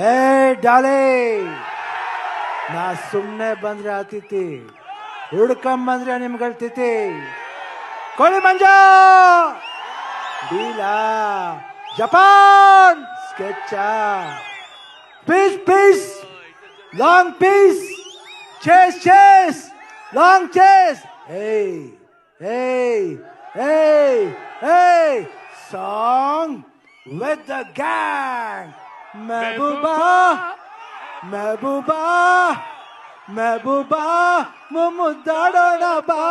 ಏ ಡಾಲೆ ನಾ ಸುಮ್ಮನೆ ಬಂದ್ರೆ ಅತಿಥಿ ಹುಡ್ಕೊಂಬಂದ್ರೆ ನಿಮ್ಗಳ ತಿಥಿ ಕೋಳಿ ಮಂಜ ಡೀಲ Japan ಸ್ಕೆಚ piece piece long piece chase chase long chase ಏಯ್ ಏಯ್ ಏಯ್ ಏಯ್ ಸಾಂಗ್ ವಿತ್ ದ ಗ್ಯಾಂಗ್ महबूबा महबूबा महबूबा ಮುದ್ದಾಡೋಣ ಬಾ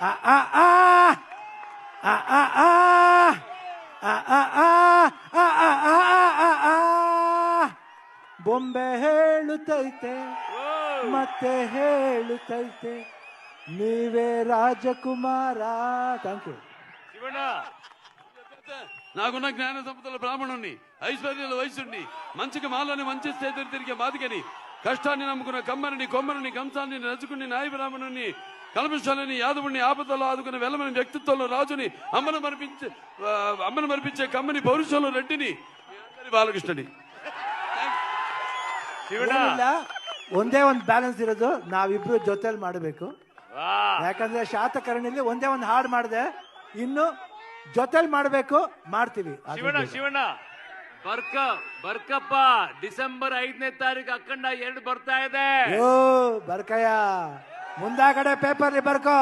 ಆ ಆ ಆ ಆ ಆ ಆ ಬೊಂಬೆ ಹೇಳುತ್ತೈತೆ ಮತ್ತೆ ಹೇಳುತ್ತೈತೆ ನೀವೇ ರಾಜಕುಮಾರ ಥ್ಯಾಂಕ್ ಯು నాకున్న జ్ఞాన సంపదల బ్రాహ్మణుణ్ణి ఐశ్వర్యాల వయసుణ్ణి మంచికి మాలని మంచి చేతులు తిరిగే మాదిగని కష్టాన్ని నమ్ముకున్న కమ్మరిని కొమ్మరిని కంసాన్ని రజకుని నాయ బ్రాహ్మణుని కల్మశాలని యాదవుని ఆపదలో ఆదుకున్న వెలమని వ్యక్తిత్వంలో రాజుని అమ్మను మరిపించే ఆ, అమ్మను మరిపించే కమ్మని పౌరుషంలో రెడ్డిని మీ అందరి బాలకృష్ణని ಏನಿಲ್ಲ ಒಂದೇ ಒಂದು ಬ್ಯಾಲೆನ್ಸ್ ಇರೋದು ನಾವಿಬ್ರು ಜೊತೆಲಿ ಮಾಡಬೇಕು ಯಾಕಂದ್ರೆ ಶಾತಕರ್ಣಿಲಿ ಒಂದೇ ಒಂದು ಹಾಡು ಮಾಡಿದೆ ಇನ್ನು ಜೊತೆಲಿ ಮಾಡಬೇಕು ಮಾಡ್ತೀವಿ. ಅದು ಶಿವಣ್ಣ. ಶಿವಣ್ಣ. ಬರ್ಕ ಬರ್ಕಪ್ಪ ಡಿಸೆಂಬರ್ ಐದನೇ ತಾರೀಕು ಅಖಂಡ ಎರಡು ಬರ್ತಾ ಇದೆ. ಯೋ ಬರ್ಕಯ್ಯ. ಮುಂದಾಗಡೆ ಪೇಪರ್ಲಿ ಬರ್ಕೋ.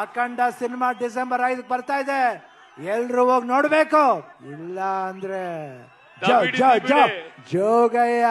ಅಖಂಡ ಸಿನಿಮಾ ಡಿಸೆಂಬರ್ ಐದಕ್ಕೆ ಬರ್ತಾ ಇದೆ. ಎಲ್ರು ಹೋಗಿ ನೋಡ್ಬೇಕು. ಇಲ್ಲ ಅಂದ್ರೆ ಜೋ ಜೋ ಜೋ ಜೋಗಯ್ಯ.